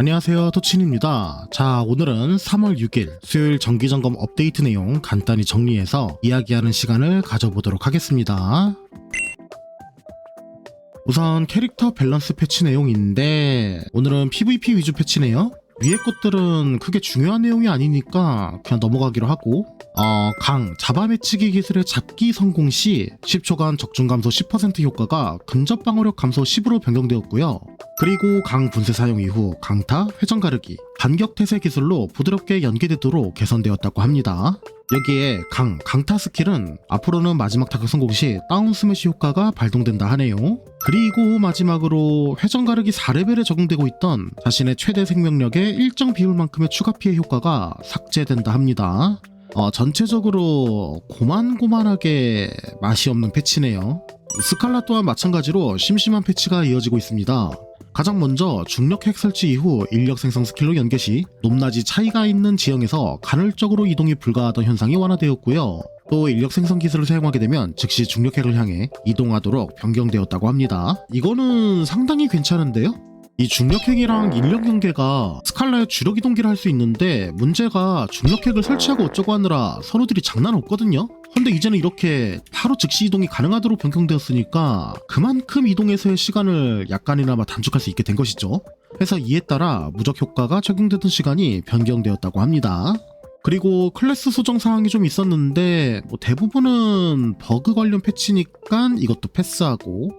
안녕하세요. 토친입니다. 자 오늘은 3월 6일 수요일 정기점검 업데이트 내용 간단히 정리해서 이야기하는 시간을 가져보도록 하겠습니다. 우선 캐릭터 밸런스 패치 내용인데 오늘은 PVP 위주 패치네요. 위에 것들은 크게 중요한 내용이 아니니까 그냥 넘어가기로 하고 어, 강 잡아매치기 기술의 잡기 성공 시 10초간 적중 감소 10% 효과가 근접 방어력 감소 10으로 변경되었고요. 그리고 강 분쇄 사용 이후 강타, 회전 가르기, 반격 태세 기술로 부드럽게 연계되도록 개선되었다고 합니다. 여기에 강, 강타 스킬은 앞으로는 마지막 타격 성공 시 다운 스매시 효과가 발동된다 하네요. 그리고 마지막으로 회전 가르기 4레벨에 적용되고 있던 자신의 최대 생명력의 일정 비율만큼의 추가 피해 효과가 삭제된다 합니다. 어, 전체적으로 고만고만하게 맛이 없는 패치네요. 스칼라 또한 마찬가지로 심심한 패치가 이어지고 있습니다. 가장 먼저 중력 핵 설치 이후 인력 생성 스킬로 연계 시 높낮이 차이가 있는 지형에서 간헐적으로 이동이 불가하던 현상이 완화되었고요. 또 인력 생성 기술을 사용하게 되면 즉시 중력 핵을 향해 이동하도록 변경되었다고 합니다. 이거는 상당히 괜찮은데요? 이 중력핵이랑 인력 연계가 스칼라의 주력 이동기를 할 수 있는데 문제가 중력핵을 설치하고 어쩌고 하느라 선우들이 장난 없거든요. 근데 이제는 이렇게 바로 즉시 이동이 가능하도록 변경되었으니까 그만큼 이동에서의 시간을 약간이나마 단축할 수 있게 된 것이죠. 그래서 이에 따라 무적 효과가 적용되던 시간이 변경되었다고 합니다. 그리고 클래스 수정 사항이 좀 있었는데 뭐 대부분은 버그 관련 패치니까 이것도 패스하고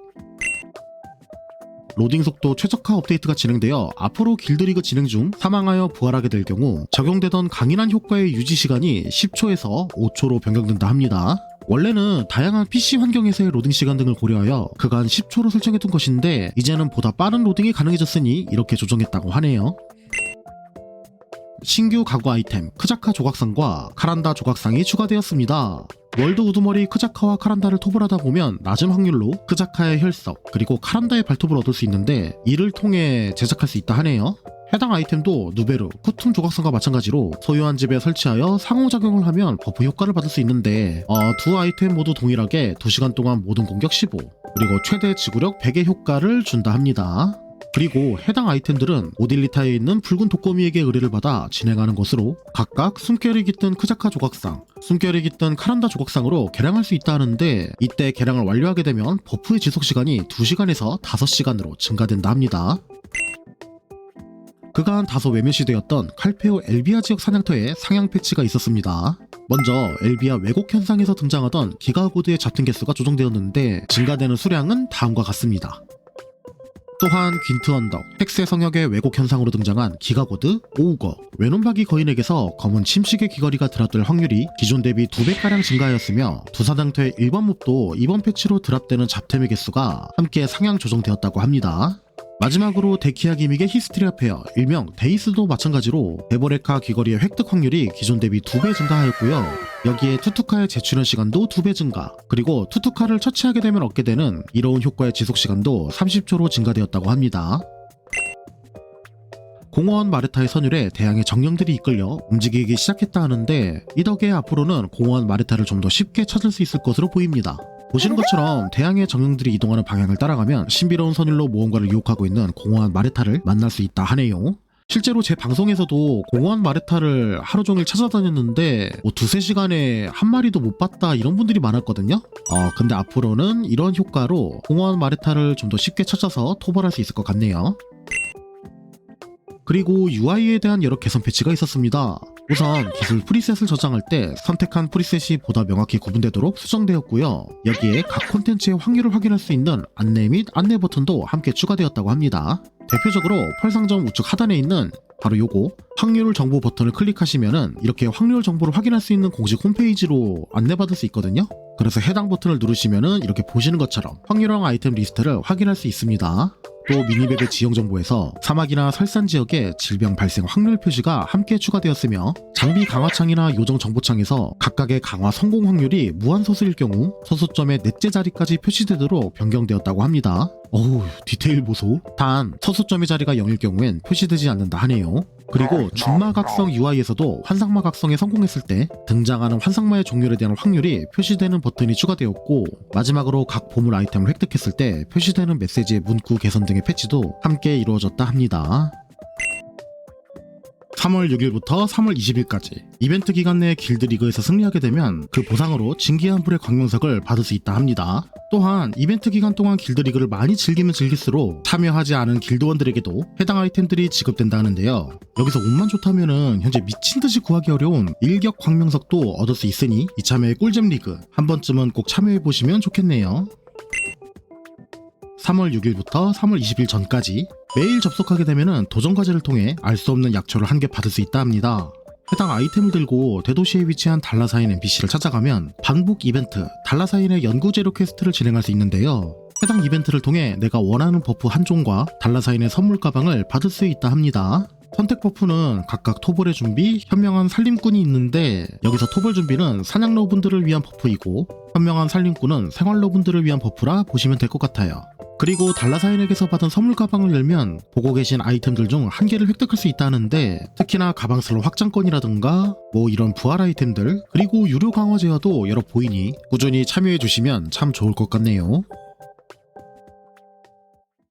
로딩 속도 최적화 업데이트가 진행되어 앞으로 길드리그 진행 중 사망하여 부활하게 될 경우 적용되던 강인한 효과의 유지 시간이 10초에서 5초로 변경된다 합니다. 원래는 다양한 PC 환경에서의 로딩 시간 등을 고려하여 그간 10초로 설정했던 것인데 이제는 보다 빠른 로딩이 가능해졌으니 이렇게 조정했다고 하네요. 신규 가구 아이템 크자카 조각상과 카란다 조각상이 추가되었습니다. 월드 우두머리 크자카와 카란다를 톱을 하다 보면 낮은 확률로 크자카의 혈석 그리고 카란다의 발톱을 얻을 수 있는데 이를 통해 제작할 수 있다 하네요. 해당 아이템도 누베르, 쿠툼 조각상과 마찬가지로 소유한 집에 설치하여 상호작용을 하면 버프 효과를 받을 수 있는데 어, 두 아이템 모두 동일하게 2시간 동안 모든 공격 15 그리고 최대 지구력 100의 효과를 준다 합니다. 그리고 해당 아이템들은 오딜리타에 있는 붉은 독거미에게 의뢰를 받아 진행하는 것으로 각각 숨결이 깃든 크자카 조각상, 숨결이 깃든 카란다 조각상으로 개량할 수 있다 하는데 이때 개량을 완료하게 되면 버프의 지속 시간이 2시간에서 5시간으로 증가된다 합니다. 그간 다소 외면시되었던 칼페오 엘비아 지역 사냥터에 상향 패치가 있었습니다. 먼저 엘비아 왜곡 현상에서 등장하던 기가고드의 잡튼 개수가 조정되었는데 증가되는 수량은 다음과 같습니다. 또한 귄트 언덕, 헥스의 성역의 왜곡 현상으로 등장한 기가고드, 오우거, 외눈박이 거인에게서 검은 침식의 귀걸이가 드랍될 확률이 기존 대비 2배가량 증가하였으며 두 사냥터의 일반 몹도 이번 패치로 드랍되는 잡템의 개수가 함께 상향 조정되었다고 합니다. 마지막으로 데키아 기믹의 히스트리아 페어, 일명 데이스도 마찬가지로 에버레카 귀걸이의 획득 확률이 기존 대비 2배 증가하였고요. 여기에 투투카의 재출현 시간도 2배 증가, 그리고 투투카를 처치하게 되면 얻게 되는 이로운 효과의 지속 시간도 30초로 증가되었다고 합니다. 공허원 마르타의 선율에 대항의 정령들이 이끌려 움직이기 시작했다 하는데 이 덕에 앞으로는 공허원 마르타를 좀 더 쉽게 찾을 수 있을 것으로 보입니다. 보시는 것처럼 대항의 정령들이 이동하는 방향을 따라가면 신비로운 선율로 모험가를 유혹하고 있는 공허한 마르타를 만날 수 있다 하네요. 실제로 제 방송에서도 공허한 마르타를 하루 종일 찾아다녔는데 뭐 두세 시간에 한 마리도 못 봤다 이런 분들이 많았거든요. 어, 근데 앞으로는 이런 효과로 공허한 마르타를 좀 더 쉽게 찾아서 토벌할 수 있을 것 같네요. 그리고 UI에 대한 여러 개선 패치가 있었습니다. 우선 기술 프리셋을 저장할 때 선택한 프리셋이 보다 명확히 구분되도록 수정되었고요. 여기에 각 콘텐츠의 확률을 확인할 수 있는 안내 및 안내 버튼도 함께 추가되었다고 합니다. 대표적으로 펄상점 우측 하단에 있는 바로 요거 확률 정보 버튼을 클릭하시면은 이렇게 확률 정보를 확인할 수 있는 공식 홈페이지로 안내받을 수 있거든요. 그래서 해당 버튼을 누르시면은 이렇게 보시는 것처럼 확률형 아이템 리스트를 확인할 수 있습니다. 또 미니맵의 지형 정보에서 사막이나 설산 지역의 질병 발생 확률 표시가 함께 추가되었으며 장비 강화창이나 요정 정보창에서 각각의 강화 성공 확률이 무한소수일 경우 서수점의 넷째 자리까지 표시되도록 변경되었다고 합니다. 어우 디테일 보소. 단 서수점의 자리가 0일 경우엔 표시되지 않는다 하네요. 그리고 준마각성 UI에서도 환상마각성에 성공했을 때 등장하는 환상마의 종류에 대한 확률이 표시되는 버튼이 추가되었고 마지막으로 각 보물 아이템을 획득했을 때 표시되는 메시지의 문구 개선 등의 패치도 함께 이루어졌다 합니다. 3월 6일부터 3월 20일까지 이벤트 기간 내 길드 리그에서 승리하게 되면 그 보상으로 진기한 불의 광명석을 받을 수 있다 합니다. 또한 이벤트 기간 동안 길드 리그를 많이 즐기면 즐길수록 참여하지 않은 길드원들에게도 해당 아이템들이 지급된다 하는데요. 여기서 운만 좋다면은 현재 미친 듯이 구하기 어려운 일격 광명석도 얻을 수 있으니 이참에 꿀잼 리그 한 번쯤은 꼭 참여해 보시면 좋겠네요. 3월 6일부터 3월 20일 전까지 매일 접속하게 되면 도전 과제를 통해 알 수 없는 약초를 한 개 받을 수 있다 합니다. 해당 아이템을 들고 대도시에 위치한 달라사인 NPC를 찾아가면 방북 이벤트 달라사인의 연구 재료 퀘스트를 진행할 수 있는데요. 해당 이벤트를 통해 내가 원하는 버프 한 종과 달라사인의 선물 가방을 받을 수 있다 합니다. 선택 버프는 각각 토벌의 준비, 현명한 살림꾼이 있는데 여기서 토벌 준비는 사냥러분들을 위한 버프이고 현명한 살림꾼은 생활러분들을 위한 버프라 보시면 될 것 같아요. 그리고 달라사인에게서 받은 선물 가방을 열면 보고 계신 아이템들 중 한 개를 획득할 수 있다는데 특히나 가방 슬롯 확장권이라든가 뭐 이런 부활 아이템들 그리고 유료 강화 제어도 여러 보이니 꾸준히 참여해 주시면 참 좋을 것 같네요.